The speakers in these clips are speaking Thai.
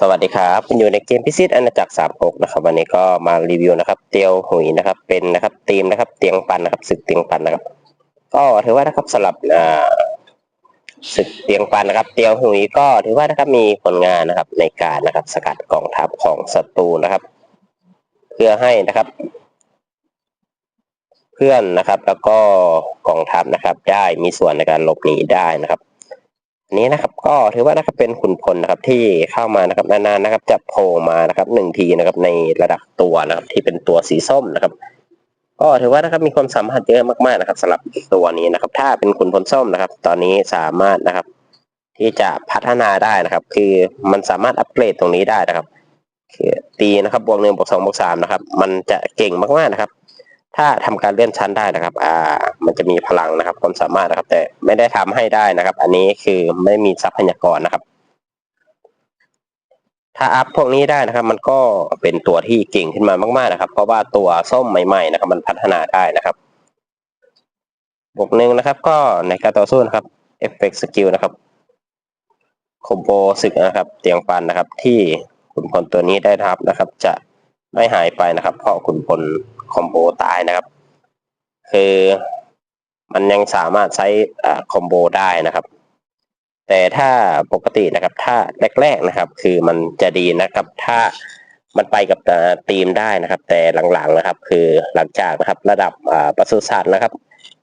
สวัสดีครับคุณอยู่ในเกมพิซิตอาณาจักรสามกนะครับ วันนี้ก็มารีวิวนะครับ เตียวหุยนะครับ เป็นนะครับทีมนะครับ เตียงปันนะครับศึกเตียงปันนะครับ ก็ถือว่านะครับสำหรับอ่าศึกเตียงปันนะครับ เตียวหุยก็ถือว่านะครับมีผลงานนะครับในการนะครับ สกัดกองทัพของศัตรูนะครับ เพื่อให้นะครับ เพื่อนนะครับ แล้วก็กองทัพนะครับ ได้มีส่วนในการหลบหนีได้นะครับ นี้นะครับก็ถือว่านะครับเป็นขุนพลนะครับที่เข้ามานะครับนานๆนะครับจะโผล่มานะครับหนึ่งทีนะครับในระดับตัวนะครับที่เป็นตัวสีส้มนะครับ ก็ถือว่านะครับมีความสามารถเยอะมากๆนะครับสำหรับตัวนี้นะครับ ถ้าเป็นขุนพลส้มนะครับ ตอนนี้สามารถนะครับ ที่จะพัฒนาได้นะครับ คือมันสามารถอัปเกรดตรงนี้ได้นะครับคือตีนะครับบวกหนึ่งบวกสองบวกสามนะครับ มันจะเก่งมากๆนะครับ ถ้าทำการเลื่อนชั้นได้นะครับ อ่า มันจะมีพลังนะครับ ความสามารถนะครับ แต่ไม่ได้ทำให้ได้นะครับ อันนี้คือไม่มีทรัพยากรนะครับ ถ้าอัพพวกนี้ได้นะครับ มันก็เป็นตัวที่เก่งขึ้นมามากๆนะครับ เพราะว่าตัวส้มใหม่ ๆ นะครับ มันพัฒนาได้นะครับ บวกหนึ่งนะครับ ก็ในการต่อสู้นะครับเอฟเฟกต์สกิลนะครับคอมโบศึกนะครับ เตียงปันนะครับ ที่ขุนพลตัวนี้ได้รับนะครับ จะ ไม่หายไปนะครับ เพราะขุนพลคอมโบตายนะครับ คือมันยังสามารถใช้คอมโบได้นะครับ แต่ถ้าปกตินะครับ ถ้าแรกๆนะครับ คือมันจะดีนะครับ ถ้ามันไปกับทีมได้นะครับ แต่หลังๆนะครับ คือหลังจากนะครับ ระดับปศุสัตว์นะครับ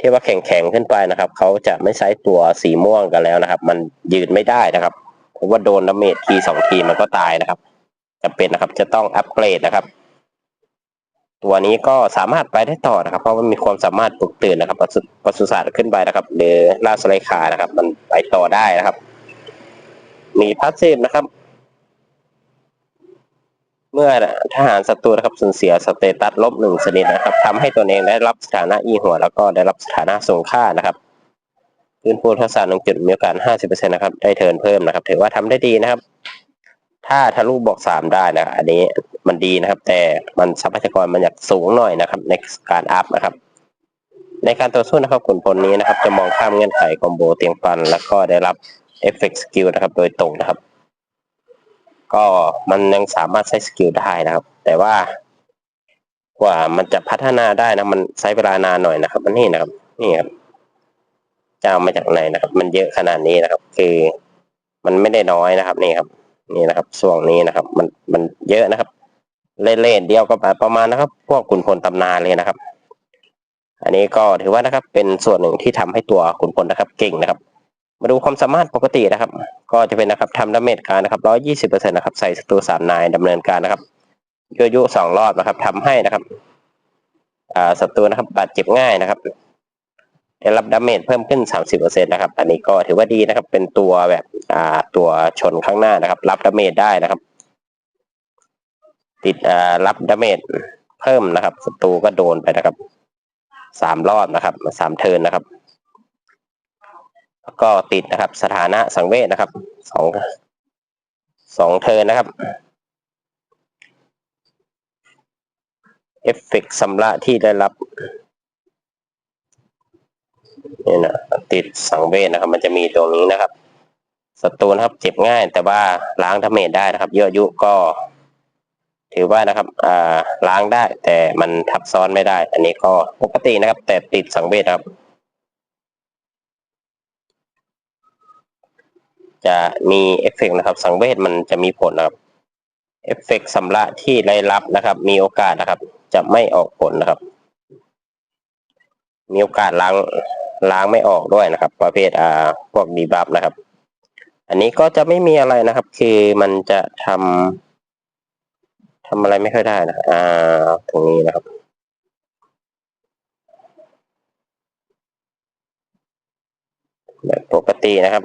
ที่ว่าแข็งๆขึ้นไปนะครับ เขาจะไม่ใช้ตัวสีม่วงกันแล้วนะครับ มันยืนไม่ได้นะครับเพราะว่าโดนดาเมจทีสองทีมันก็ตายนะครับ จะเป็นนะครับ จะต้องอัปเกรดนะครับ ตัวนี้ก็สามารถไปได้ต่อนะครับ เพราะมันมีความสามารถปลุกตื่นนะครับปศุปศุสัตว์ขึ้นไปนะครับ หรือล่าสไลขานะครับ มันไปต่อได้นะครับ มีพาสซีฟนะครับ เมื่อทหารศัตรูนะครับสูญเสียสเตตัสลบหนึ่งชนิดนะครับทำให้ตัวเองได้รับสถานะอีหัว แล้วก็ได้รับสถานะสูงค่านะครับพื้นพูทักษะหนึ่งจุดมีโอกาสห้าสิบเปอร์เซ็นต์นะครับ ได้เทิร์นเพิ่มนะครับ ถือว่าทำได้ดีนะครับ ถ้าทะลุบอกสามได้นะอันนี้มันดีนะครับ แต่มันทรัพยากรมันอยากสูงหน่อยนะครับ ในการอัพนะครับ ในการต่อสู้นะครับขุนพลนี้นะครับ จะมองข้ามเงื่อนไขคอมโบเตียงปัน แล้วก็ได้รับเอฟเฟกต์สกิลนะครับ โดยตรงนะครับ ก็มันยังสามารถใช้สกิลได้นะครับ แต่ว่ากว่ามันจะพัฒนาได้นะ มันใช้เวลานานหน่อยนะครับ มันนี่นะครับนี่ครับจะเอามาจากไหนนะครับ มันเยอะขนาดนี้นะครับ คือมันไม่ได้น้อยนะครับนี่ครับ นี่นะครับช่วงนี้นะครับ มันมันเยอะนะครับ เล่นๆเดียวก็ประมาณนะครับ พวกขุนพลตำนานเลยนะครับ อันนี้ก็ถือว่านะครับ เป็นส่วนหนึ่งที่ทำให้ตัวขุนพลนะครับ เก่งนะครับ มาดูความสามารถปกตินะครับ ก็จะเป็นนะครับทำดาเมจการนะครับร้อยยี่สิบเปอร์เซ็นต์นะครับใส่ศัตรูสามนายดำเนินการนะครับยั่วยุสองรอบนะครับทำให้นะครับอ่าศัตรูนะครับบาดเจ็บง่ายนะครับ ได้รับดาเมจเพิ่มขึ้น 30%นะครับ อันนี้ก็ถือว่าดีนะครับ เป็นตัวแบบอ่าตัวชนข้างหน้านะครับ รับดาเมจได้นะครับ ติดอ่ารับดาเมจเพิ่มนะครับศัตรูก็โดนไปนะครับสามรอบนะครับสามเทินนะครับแล้วก็ติดนะครับ สถานะสังเวชนะครับสองสองเทินนะครับเอฟเฟกต์สำระที่ได้รับ นี่นะติดสังเวชนะครับ มันจะมีตรงนี้นะครับศัตรูนะครับ เจ็บง่าย แต่ว่าล้างดาเมจได้นะครับ เยอะยุก็ ถือว่านะครับอ่าล้างได้ แต่มันทับซ้อนไม่ได้ อันนี้ก็ปกตินะครับ แต่ติดสังเวชครับ จะมีเอฟเฟกนะครับ สังเวชมันจะมีผลนะครับเอฟเฟกสำระที่ได้รับนะครับ มีโอกาสนะครับ จะไม่ออกผลนะครับ มีโอกาสล้างล้างไม่ออกด้วยนะครับ ประเภทอ่าพวกดีบัฟนะครับ อันนี้ก็จะไม่มีอะไรนะครับ คือมันจะทำทำอะไรไม่ค่อยได้นะอ่าตรงนี้นะครับแบบปกตินะครับ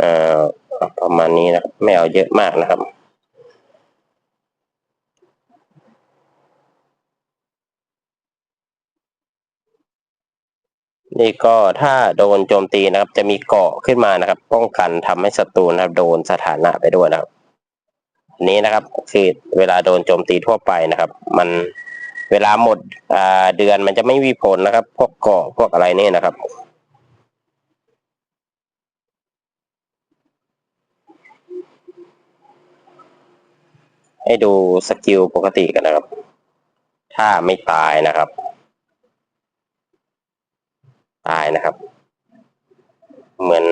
อ่อประมาณนี้นะไม่เอาเยอะมากนะครับ นี่ก็ถ้าโดนโจมตีนะครับ จะมีเกาะขึ้นมานะครับ ป้องกันทำให้ศัตรูนะครับ โดนสถานะไปด้วยนะครับนี้นะครับคือเวลาโดนโจมตีทั่วไปนะครับ มันเวลาหมดอ่าเดือนมันจะไม่มีผลนะครับ พวกเกาะพวกอะไรนี่นะครับ ให้ดูสกิลปกติกันนะครับ ถ้าไม่ตายนะครับ ตายนะครับ เหมือน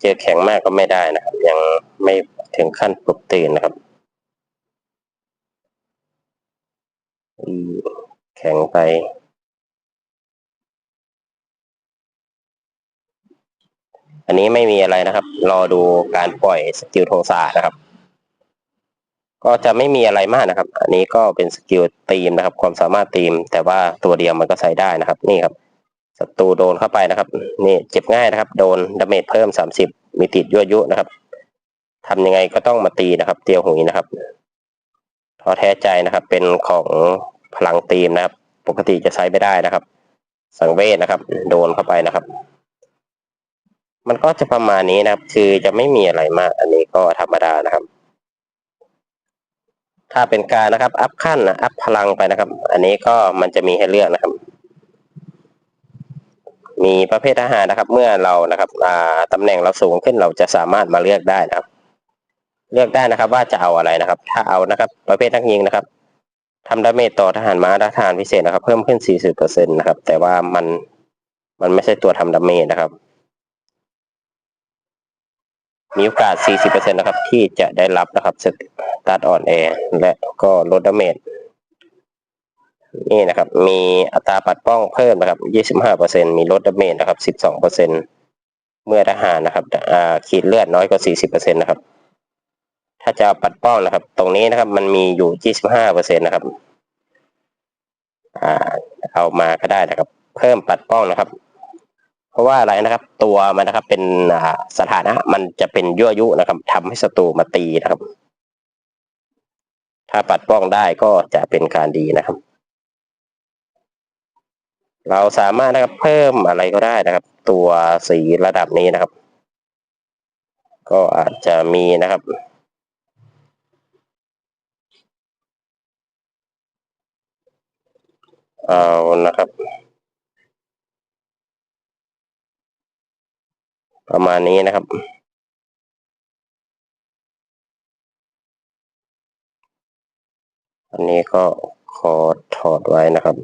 เจอแข็งมากก็ไม่ได้นะครับ ยังไม่ถึงขั้นปลุกตื่นนะครับ แข็งไปอันนี้ไม่มีอะไรนะครับ รอดูการปล่อยสกิลโทสะนะครับ ก็จะไม่มีอะไรมากนะครับ อันนี้ก็เป็นสกิลตีมนะครับ ความสามารถตีม แต่ว่าตัวเดียวมันก็ใช้ได้นะครับ นี่ครับศัตรูโดนเข้าไปนะครับ นี่เจ็บง่ายนะครับ โดนดาเมจเพิ่มสามสิบมีติดยั่วยุนะครับทำยังไงก็ต้องมาตีนะครับ เตียวหุยนะครับท้อแท้ใจนะครับ เป็นของพลังตีมนะครับ ปกติจะใช้ไม่ได้นะครับ สังเวชนะครับ โดนเข้าไปนะครับ มันก็จะประมาณนี้นะครับ คือจะไม่มีอะไรมาก อันนี้ก็ธรรมดานะครับ ถ้าเป็นการนะครับ อัพขั้นนะอัพพลังไปนะครับ อันนี้ก็มันจะมีให้เลือกนะครับ มีประเภททหารนะครับ เมื่อเรานะครับอ่าตำแหน่งเราสูงขึ้นเราจะสามารถมาเลือกได้นะครับ เลือกได้นะครับ ว่าจะเอาอะไรนะครับ ถ้าเอานะครับ ประเภทนักยิงนะครับทำดาเมจต่อทหารม้าทหารพิเศษนะครับ เพิ่มขึ้น 40%นะครับ แต่ว่ามันมันไม่ใช่ตัวทำดาเมจนะครับ มีโอกาส 40%นะครับ ที่จะได้รับนะครับสตาร์ทออนแอร์และก็ลดดาเมจนี่นะครับ มีอัตราปัดป้องเพิ่มนะครับ 25%มีลดดาเมจนะครับ 12%เมื่อทหารนะครับขีดเลือดน้อยกว่า 40%นะครับ ถ้าจะปัดป้องนะครับ ตรงนี้นะครับ มันมีอยู่ 25%นะครับอเอามาก็ได้นะครับ เพิ่มปัดป้องนะครับ เพราะว่าอะไรนะครับ ตัวมันนะครับเป็นสถานะมันจะเป็นยั่วยุนะครับทำให้ศัตรูมาตีนะครับ ถ้าปัดป้องได้ก็จะเป็นการดีนะครับ เราสามารถนะครับเพิ่มอะไรก็ได้นะครับ ตัวสีระดับนี้นะครับ ก็อาจจะมีนะครับเอานะครับ ประมาณนี้นะครับ อันนี้ก็ขอถอดไว้นะครับ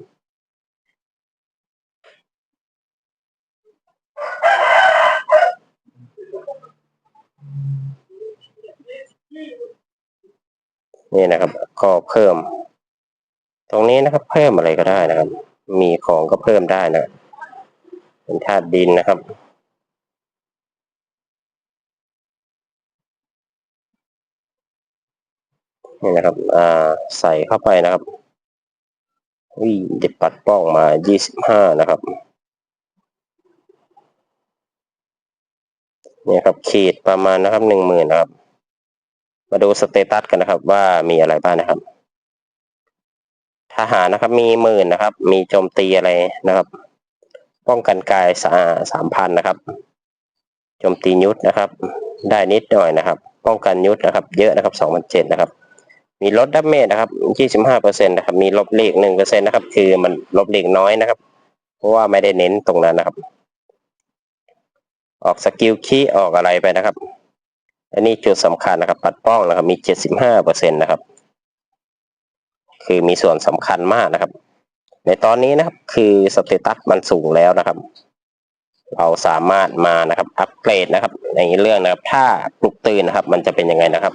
นี่นะครับ ก็เพิ่ม ตรงนี้นะครับ เพิ่มอะไรก็ได้นะครับ มีของก็เพิ่มได้นะ เป็นธาตุดินนะครับ นี่นะครับอ่าใส่เข้าไปนะครับวิเด็ดปัดป้องมา 25 นะครับเนี่ยครับขีดประมาณนะครับ10,000นะครับ มาดูสเตตัสกันนะครับ ว่ามีอะไรบ้างนะครับ ทหารนะครับ มีหมื่นนะครับ มีโจมตีอะไรนะครับ ป้องกันกายสามพันนะครับโจมตียุทธนะครับ ได้นิดหน่อยนะครับ ป้องกันยุทธนะครับ เยอะนะครับสองพันเจ็ดนะครับ มีลดดับเมจนะครับยี่สิบห้าเปอร์เซ็นตนะครับ มีลบเลขหนึ่งเปอร์เซ็นนะครับ คือมันลบเลขน้อยนะครับ เพราะว่าไม่ได้เน้นตรงนั้นนะครับ ออกสกิลคีย์ออกอะไรไปนะครับ อันนี้จุดสำคัญนะครับ ปัดป้องนะครับ มีเจ็ดสิบห้าเปอร์เซ็นตนะครับ คือมีส่วนสำคัญมากนะครับ ในตอนนี้นะครับ คือสเตตัสมันสูงแล้วนะครับ เราสามารถมานะครับ อัปเกรดนะครับ ในเรื่องนะครับ ถ้าปลุกตื่นนะครับ มันจะเป็นยังไงนะครับ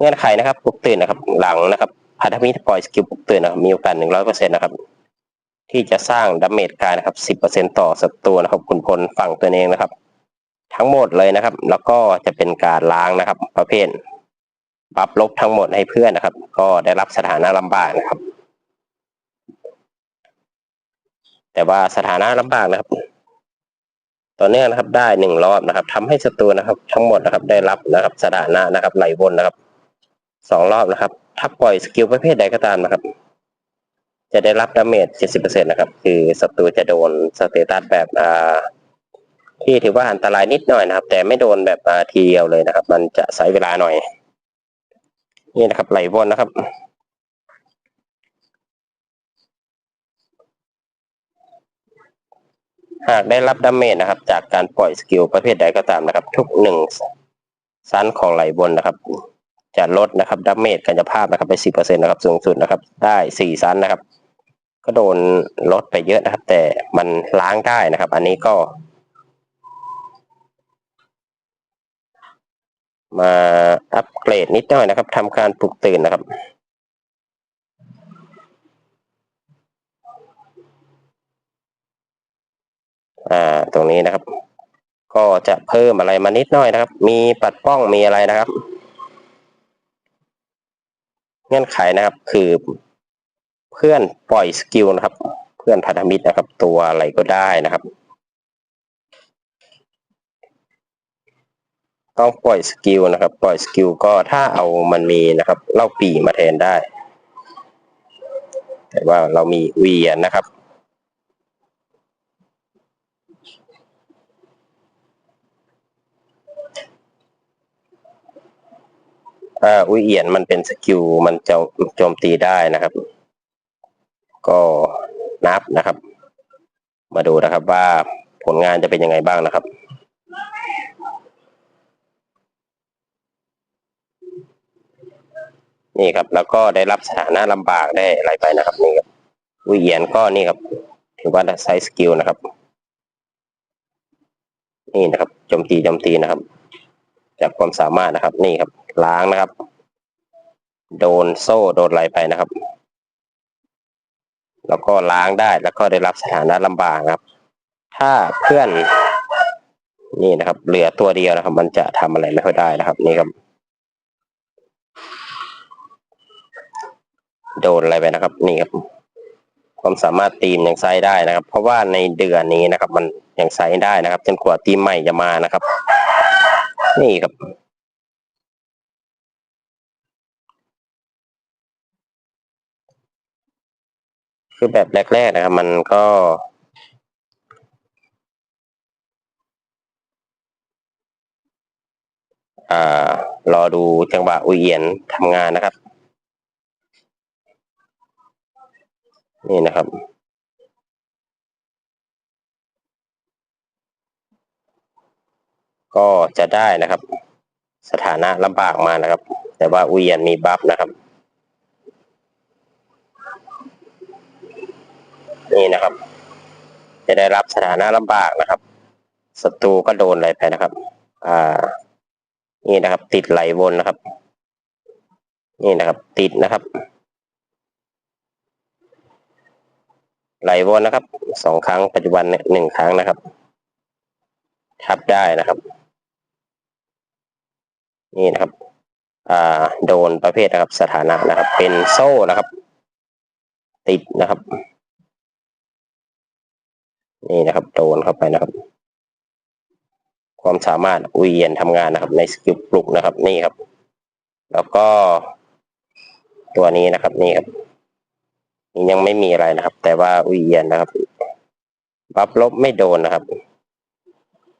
เงื่อนไขนะครับปลุกตื่นนะครับ หลังนะครับพันธมิตรปล่อยสกิลปลุกตื่นนะครับมีโอกาสหนึ่งร้อยเปอร์เซ็นต์นะครับ ที่จะสร้างดาเมจกายนะครับสิบเปอร์เซ็นต์ต่อศัตรูนะครับคุณพลฝั่งตัวเองนะครับ ทั้งหมดเลยนะครับ แล้วก็จะเป็นการล้างนะครับ ประเภทบัฟลบทั้งหมดให้เพื่อนนะครับ ก็ได้รับสถานะลำบากนะครับ แต่ว่าสถานะลำบากนะครับต่อเนื่องนะครับได้หนึ่งรอบนะครับทำให้ศัตรูนะครับ ทั้งหมดนะครับได้รับนะครับ สถานะนะครับไหลวนนะครับ สองรอบนะครับ ถ้าปล่อยสกิลประเภทใดก็ตามนะครับ จะได้รับดาเมจเจ็ดสิบเปอร์เซ็นนะครับ คือศัตรูจะโดนสเตตัสแบบอ่าที่ถือว่าอันตรายนิดหน่อยนะครับ แต่ไม่โดนแบบอ่าทีเดียวเลยนะครับ มันจะใช้เวลาหน่อย นี่นะครับไหลวนนะครับหากได้รับดาเมจนะครับ จากการปล่อยสกิลประเภทใดก็ตามนะครับ ทุกหนึ่งสั้นของไหลบนนะครับ จะลดนะครับดาเมจกายภาพนะครับไปสิบเปอร์เซ็นต์นะครับสูงสุดนะครับ ได้สี่ซันนะครับ ก็โดนลดไปเยอะนะครับ แต่มันล้างได้นะครับ อันนี้ก็ มาอัปเกรดนิดหน่อยนะครับทำการปลุกตื่นนะครับอ่าตรงนี้นะครับ ก็จะเพิ่มอะไรมานิดหน่อยนะครับ มีปัดป้องมีอะไรนะครับ เงื่อนไขนะครับ คือเพื่อนปล่อยสกิลนะครับ เพื่อนพันธมิตรนะครับ ตัวอะไรก็ได้นะครับ ต้องปล่อยสกิลนะครับ ปล่อยสกิลก็ถ้าเอามันมีนะครับ เล่าปีมาแทนได้ แต่ว่าเรามีเวียนนะครับ อ่าอุยเอียนมันเป็นสกิลมันจะโจมตีได้นะครับ ก็นับนะครับ มาดูนะครับว่าผลงานจะเป็นยังไงบ้างนะครับนี่ครับ แล้วก็ได้รับสถานะลำบากได้อะไรไปนะครับนี่ครับอุยเอียนก็นี่ครับ ถือว่าใช้สกิลนะครับ นี่นะครับโจมตีโจมตีนะครับ จากความสามารถนะครับ นี่ครับ ล้างนะครับ โดนโซ่โดนอะไรไปนะครับ แล้วก็ล้างได้แล้วก็ได้รับสถานะลำบากครับ ถ้าเพื่อนนี่นะครับ เหลือตัวเดียวนะครับ มันจะทำอะไรไม่ค่อยได้นะครับ นี่ครับ โดนอะไรไปนะครับ นี่ครับความสามารถทีมยังไซได้นะครับ เพราะว่าในเดือนนี้นะครับ มันยังไซได้นะครับจนกว่าทีมใหม่จะมานะครับ นี่ครับ คือแบบแรกๆนะครับ มันก็รอดูจังหวะอุยเอียนทำงานนะครับ นี่นะครับ ก็จะได้นะครับ สถานะลำบากมานะครับ แต่ว่าอุยเอียนมีบัฟนะครับ นี่นะครับ จะได้รับสถานะลำบากนะครับศัตรูก็โดนอะไรไปนะครับ อ่า นี่นะครับ ติดไหลวนนะครับ นี่นะครับ ติดนะครับ ไหลวนนะครับสองครั้งปัจจุบันหนึ่งครั้งนะครับ ทับได้นะครับ นี่นะครับ อ่า โดนประเภทนะครับ สถานะนะครับ เป็นโซ่นะครับ ติดนะครับ นี่นะครับโดนเข้าไปนะครับ ความสามารถอุยเยียนทำงานนะครับ ในสกิลปลุกนะครับ นี่ครับ แล้วก็ ตัวนี้นะครับ นี่ครับนี่ยังไม่มีอะไรนะครับ แต่ว่าอุยเยียนนะครับบัฟลบไม่โดนนะครับ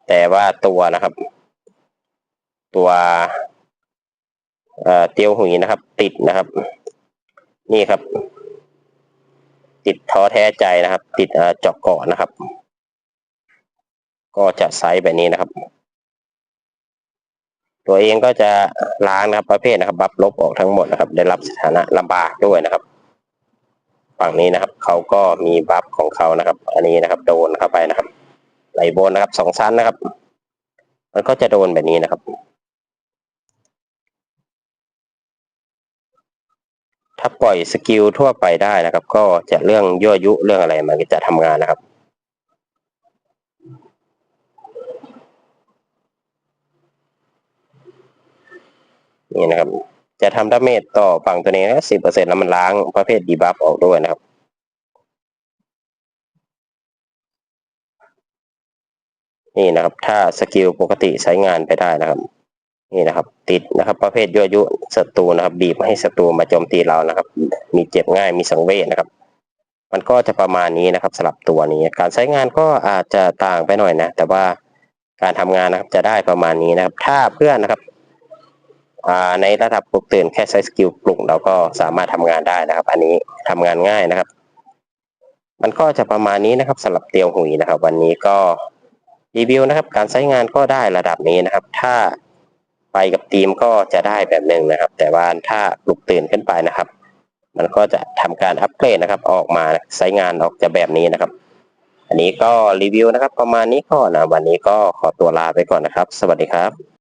แต่ว่าตัวนะครับ ตัวเอ่อเตียวหุยนะครับ ติดนะครับ นี่ครับ ติดท้อแท้ใจนะครับ ติดเจาะเกาะนะครับ ก็จะไซส์แบบนี้นะครับ ตัวเองก็จะล้างนะครับประเภทนะครับ บัฟลบออกทั้งหมดนะครับ ได้รับสถานะลำบากด้วยนะครับ ฝั่งนี้นะครับเขาก็มีบัฟของเขานะครับ อันนี้นะครับโดนเข้าไปนะครับ ไหลบนนะครับสองชั้นนะครับ มันก็จะโดนแบบนี้นะครับ ถ้าปล่อยสกิลทั่วไปได้นะครับ ก็จะเรื่องยั่วยุเรื่องอะไรมันจะทำงานนะครับ นี่นะครับ จะทำดาเมจต่อฝั่งตัวนี้นะสิบเปอร์เซ็นต์แล้วมันล้างประเภทดีบัฟออกด้วยนะครับนี่นะครับ ถ้าสกิลปกติใช้งานไปได้นะครับ นี่นะครับ ติดนะครับ ประเภทยั่วยุศัตรูนะครับ บีบให้ศัตรูมาโจมตีเรานะครับ มีเจ็บง่ายมีสังเวชนะครับ มันก็จะประมาณนี้นะครับสำหรับตัวนี้ การใช้งานก็อาจจะต่างไปหน่อยนะ แต่ว่าการทำงานนะครับจะได้ประมาณนี้นะครับ ถ้าเพื่อนนะครับในระดับปลุกตื่นแค่ใช้สกิลปลุกเราก็สามารถทำงานได้นะครับ อันนี้ทำงานง่ายนะครับ มันก็จะประมาณนี้นะครับสำหรับเตียวหุยนะครับ วันนี้ก็รีวิวนะครับ การใช้งานก็ได้ระดับนี้นะครับ ถ้า ไปกับทีมก็จะได้แบบหนึ่งนะครับ แต่ว่าถ้าปลุกตื่นขึ้นไปนะครับ มันก็จะทำการอัปเกรดนะครับ ออกมาใช้งานออกจะแบบนี้นะครับ อันนี้ก็รีวิวนะครับ ประมาณนี้ก็นะวันนี้ก็ขอตัวลาไปก่อนนะครับ สวัสดีครับ